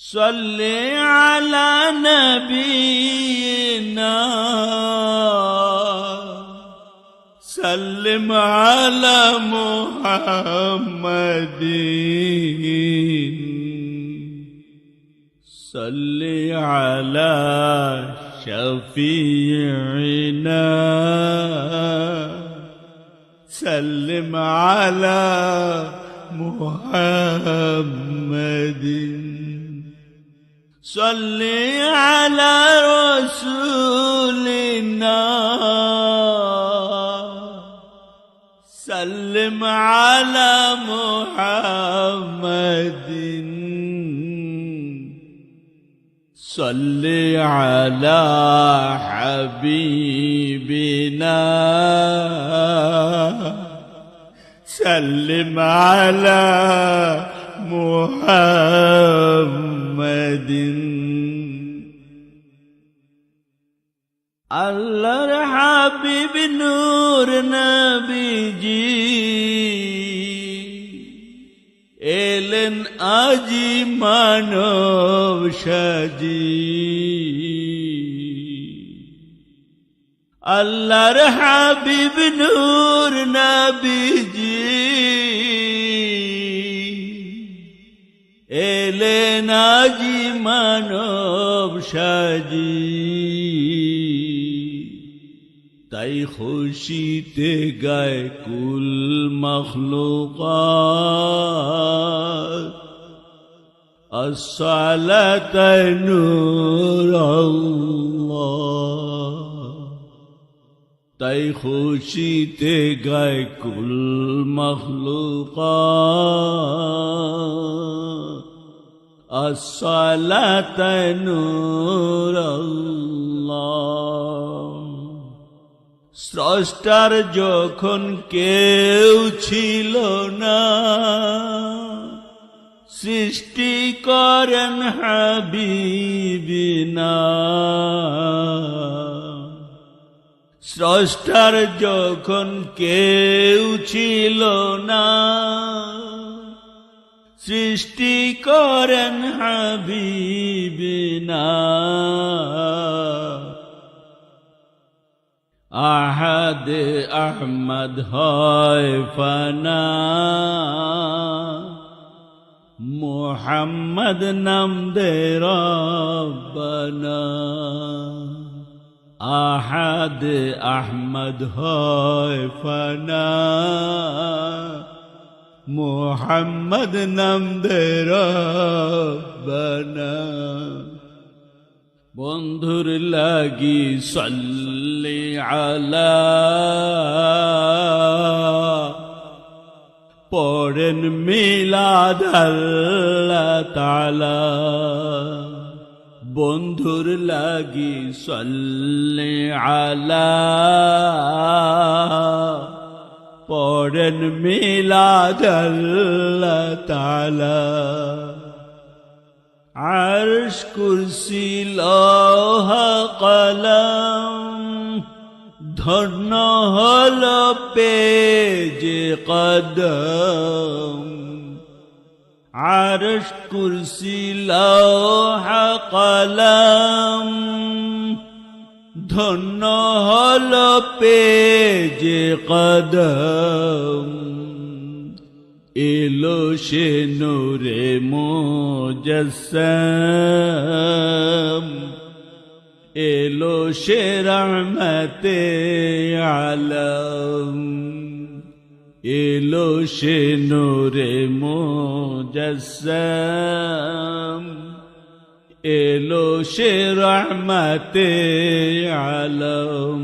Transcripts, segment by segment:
صل على نبينا. سلم على محمد صل على شفيعنا. سلم على محمد صل على رسولنا. سلم على محمد. صل على حبيبنا. سلم على محمد. হাবিব নূর নবীজি। এলেন আজি মানব সাজি। আল্লাহর হাবিব নূর নবীজি। এলেন আজি মানব সাজি। তাই খুশিতে গায় কুল মখলুকাত الصلاة نور الله তাই খুশিতে গায় কুল মখলুকাত الصلاة نور الله স্রষ্টার যখন কেউ ছিল না, সৃষ্টি করেন হাবিবিনা। স্রষ্টার যখন কেউ ছিল না, সৃষ্টি করেন হাবিবিনা। أحد أحمد هاي فنا محمد نمدي ربنا أحد أحمد هاي فنا محمد نمدي ربنا. بندر لاجي صلى আলা পড়েন মিলাদ আল্লাহ তালা বন্ধুর লাগি সল্লি আলা পড়েন মিলাদ আল্লাহ তালা عرش কুরসি লৌহ কলম ধন্য হল পে যে কদম। আরশ কুরসি লওহা কলম। ধন্য হল পে যে কদম। এলো সে নূরে মোজসম। এলো সে রহমতে আলম। এলো সে নূরে মোজসম। এলো সে রহমতে আলম।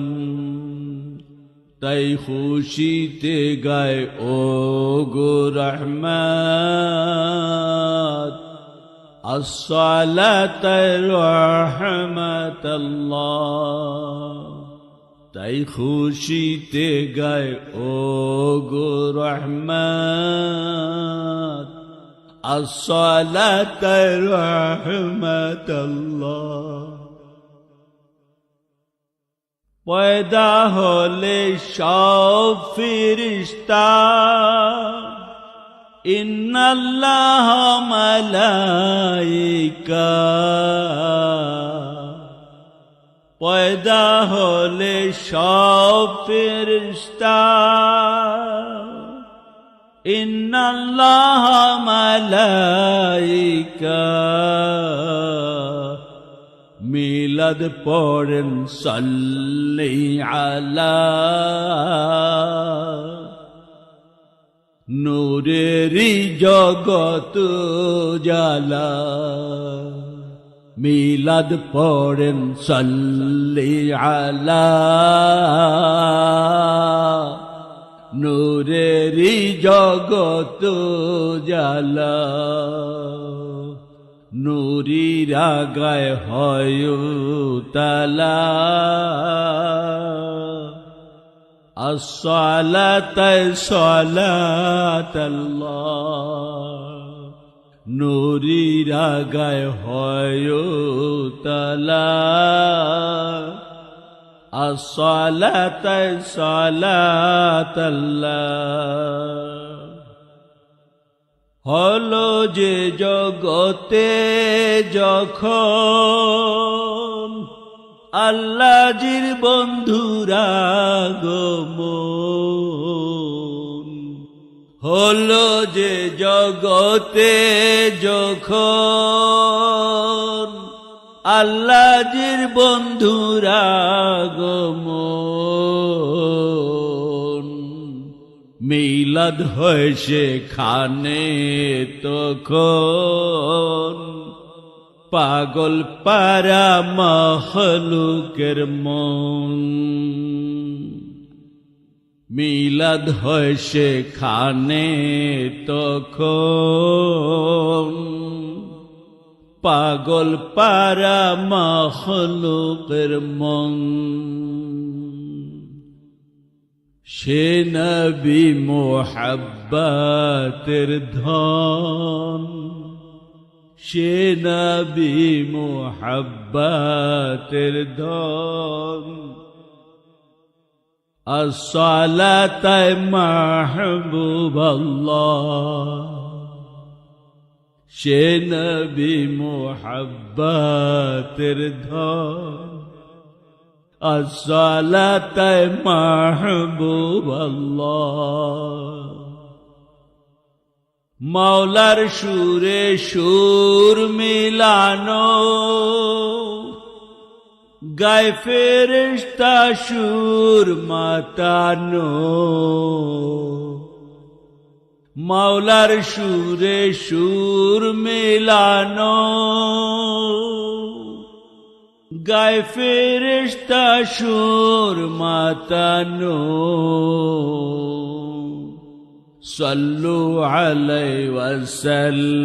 তাই খুশিতে গায় ও গো রহমত। الصلاة رحمة الله তাই খুশিতে গায় ও গো রহমত الصلاة رحمة الله পয়দা হলে সব ফিরিস্তা ইন্নাল্লাহ মালাইকা। পয়দা হলে সব ফেরিস্তা ইন্নাল্লাহ মালাইকা। মিলাদ পড়েন সাল্লি আলা। নূরেরি জগত জালা মিলাদ পড়েন সাল্লি আলা। নূরেরি জগত জালা নুরিরা গায় হয় তালা الصلاة صلاة الله নুরি রাগায় হয় তালা الصلاة صلاة الله হলো যে জগতে যখন আল্লাজির বন্ধুরা গমন হলো যে জগতে যখন আল্লাজির বন্ধুরা গমন মিলাদ হয় সেখানে তখন পাগল পারা মহলুকের মন। মিলাদ হয় সেখানে তখন। পাগল পারা মহলুকের মন। সে নবী মোহাব্বাতের ধন। সে নবী মোহাব্বাতের ধন আসলাতায় মাহবুব সে নবী মোহাব্বাতের ধন আসলাতায় মাহবুব মাওলার সুরে সুর মিলানো। গায়ে ফেরেশতা সুর মাতানো। মাওলার সুরে সুর মিলানো। গায়ে ফেরেশতা সুর মাতানো। صلوا عليه وسلموا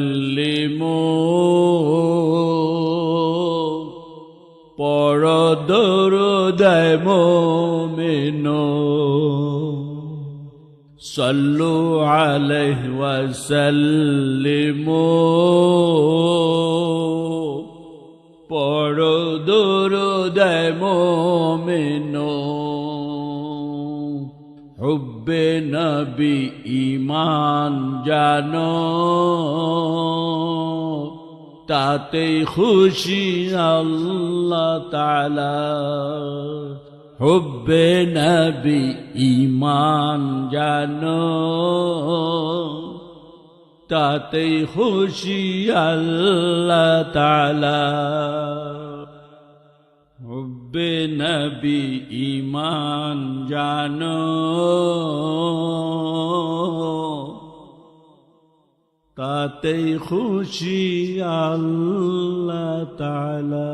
পর দরুদায় মোমেনো সল্লু আলাইহ ওয়াসাল্লিমু পর দরুদায় হুব্বে নবী ইমান জানো, তাতেই খুশি আল্লাহ তালা হুব্বে নবী ইমান জানো, তাতেই খুশি আল্লাহ তালা হুব্বে নবী ইমান জানো তাতেই খুশি আল্লাহ তালা